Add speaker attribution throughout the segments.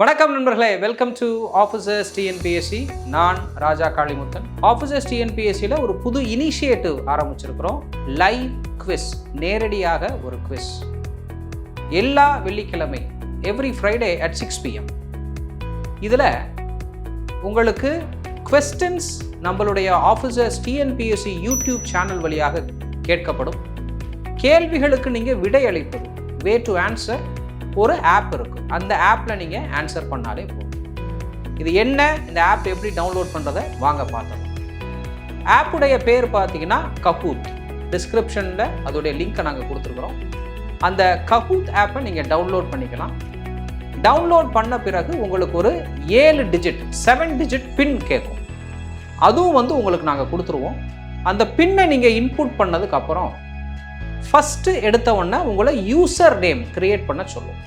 Speaker 1: வணக்கம் நண்பர்களே welcome to officers TNPSC நான் ராஜா காளிமுத்தன். ஆஃபீஸர்ஸ் டிஎன்பிஎஸ்சியில் ஒரு புது இனிஷியேட்டிவ் ஆரம்பிச்சிருக்கிறோம். லைவ் குவிஸ் நேரடியாக ஒரு குவிஸ் எல்லா வெள்ளிக்கிழமை every Friday at six PM இதில் உங்களுக்கு கொஸ்டின்ஸ் நம்மளுடைய ஆஃபீஸர்ஸ் டிஎன்பிஎஸ்சி யூடியூப் சேனல் வழியாக கேட்கப்படும். கேள்விகளுக்கு நீங்கள் விடையளிப்பது வே டு ஆன்சர் ஒரு ஆப் இருக்குது அந்த ஆப்பில் நீங்கள் ஆன்சர் பண்ணாலே போதும். இது என்ன? இந்த ஆப் எப்படி டவுன்லோட் பண்ணுறதை வாங்க பார்த்தோம். ஆப்புடைய பேர் பார்த்தீங்கன்னா கஹூத் டிஸ்கிரிப்ஷனில் அதோடைய லிங்க்கை நாங்கள் கொடுத்துருக்குறோம். அந்த கஹூத் ஆப்பை நீங்கள் டவுன்லோட் பண்ணிக்கலாம். டவுன்லோட் பண்ண பிறகு உங்களுக்கு ஒரு ஏழு டிஜிட் செவன் டிஜிட் பின் கேட்கும். அதுவும் வந்து உங்களுக்கு நாங்கள் கொடுத்துருவோம். அந்த பின்னை நீங்கள் இன்புட் பண்ணதுக்கப்புறம் ஃபஸ்ட்டு எடுத்த உடனே உங்களை யூசர் நேம் கிரியேட் பண்ண சொல்லும்.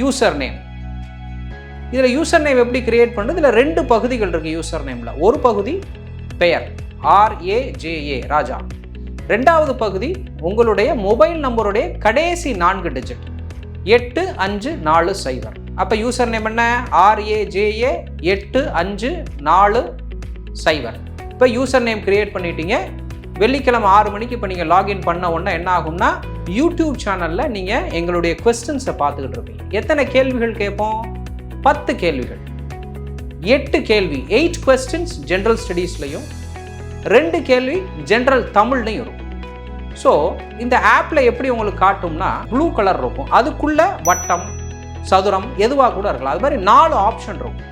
Speaker 1: யூசர் நேம் இதில் யூசர் நேம் எப்படி கிரியேட் பண்ணுறது இதில் ரெண்டு பகுதிகள் இருக்குது யூசர் நேமில் ஒரு பகுதி பெயர் ஆர்ஏஜேஏ ராஜா. ரெண்டாவது பகுதி உங்களுடைய மொபைல் நம்பருடைய கடைசி நான்கு டிஜிட் எட்டு அஞ்சு நாலு சைபர் அப்போ யூசர் நேம் என்ன? ஆர்ஏஜேஏ எட்டு அஞ்சு நாலு சைபர் இப்போ யூசர் நேம் கிரியேட் பண்ணிட்டீங்க. வெள்ளிக்கிழமை ஆறு மணிக்கு இப்போ நீங்கள் லாகின் பண்ண உடனே என்ன ஆகும்னா யூடியூப் சேனலில் நீங்கள் எங்களுடைய கொஸ்டின்ஸை பார்த்துக்கிட்டு இருப்பீங்க. எத்தனை கேள்விகள் கேட்போம்? பத்து கேள்விகள். எட்டு கேள்வி எயிட் கொஸ்டின்ஸ் ஜென்ரல் ஸ்டடீஸ்லையும் ரெண்டு கேள்வி ஜென்ரல் தமிழ்லையும் இருக்கும். ஸோ இந்த ஆப்பில் எப்படி உங்களுக்கு காட்டும்னா ப்ளூ கலர் இருக்கும். அதுக்குள்ள வட்டம் சதுரம் எதுவாக கூட இருக்கலாம். அது மாதிரி நாலு ஆப்ஷன் இருக்கும்.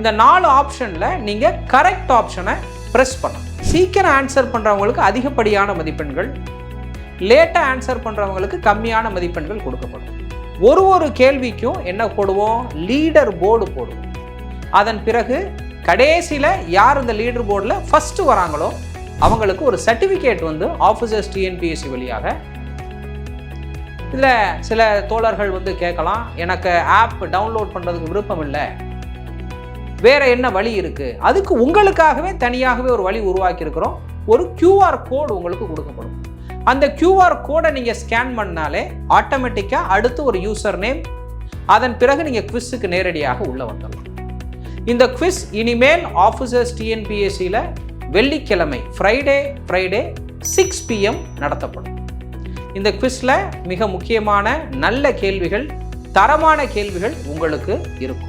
Speaker 1: இந்த நாலு ஆப்ஷனில் நீங்கள் கரெக்ட் ஆப்ஷனை ப்ரெஸ் பண்ணணும். சீக்கிரம் ஆன்சர் பண்ணுறவங்களுக்கு அதிகப்படியான மதிப்பெண்கள் லேட்டாக ஆன்சர் பண்ணுறவங்களுக்கு கம்மியான மதிப்பெண்கள் கொடுக்கப்படும். ஒரு ஒரு கேள்விக்கும் என்ன போடுவோம்? லீடர் போர்டு போடுவோம். அதன் பிறகு கடைசியில் யார் இந்த லீடர் போர்டில் ஃபஸ்ட்டு வராங்களோ அவங்களுக்கு ஒரு சர்டிஃபிகேட் வந்து ஆஃபீஸர்ஸ் டிஎன்பிஎஸ்சி வழியாக. இதில் சில தோழர்கள் வந்து கேட்கலாம் எனக்கு ஆப் டவுன்லோட் பண்ணுறதுக்கு விருப்பம் இல்லை. வேற என்ன வழி இருக்கு? அதுக்கு உங்களுக்காகவே தனியாகவே ஒரு வழி உருவாக்கியிருக்கிறோம். ஒரு கியூஆர் கோடு உங்களுக்கு கொடுக்கப்படும். அந்த கியூஆர் கோடை நீங்க ஸ்கேன் பண்ணாலே ஆட்டோமேட்டிக்காக அடுத்து ஒரு யூசர் நேம் அதன் பிறகு நீங்க குவிஸுக்கு நேரடியாக உள்ள வந்துடலாம். இந்த குவிஸ் இனிமேல் ஆஃபீஸர்ஸ் டிஎன்பிஎஸ்சியில் வெள்ளிக்கிழமை ஃப்ரைடே ஃப்ரைடே சிக்ஸ் பிஎம் நடத்தப்படும். இந்த குவிஸில் மிக முக்கியமான நல்ல கேள்விகள் தரமான கேள்விகள் உங்களுக்கு இருக்கும்.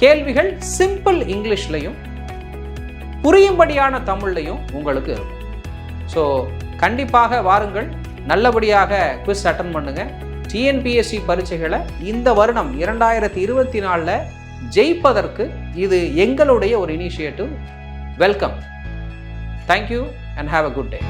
Speaker 1: கேள்விகள் சிம்பிள் இங்கிலீஷ்லையும் புரியும்படியான தமிழ்லையும் உங்களுக்கு இருக்கும். ஸோ கண்டிப்பாக வாருங்கள். நல்லபடியாக குவிஸ் அட்டன் பண்ணுங்கள் டிஎன்பிஎஸ்சி பரீட்சைகளை இந்த வருடம் இரண்டாயிரத்தி இருபத்தி நாலில் ஜெயிப்பதற்கு இது எங்களுடைய ஒரு initiative welcome thank you and have a good day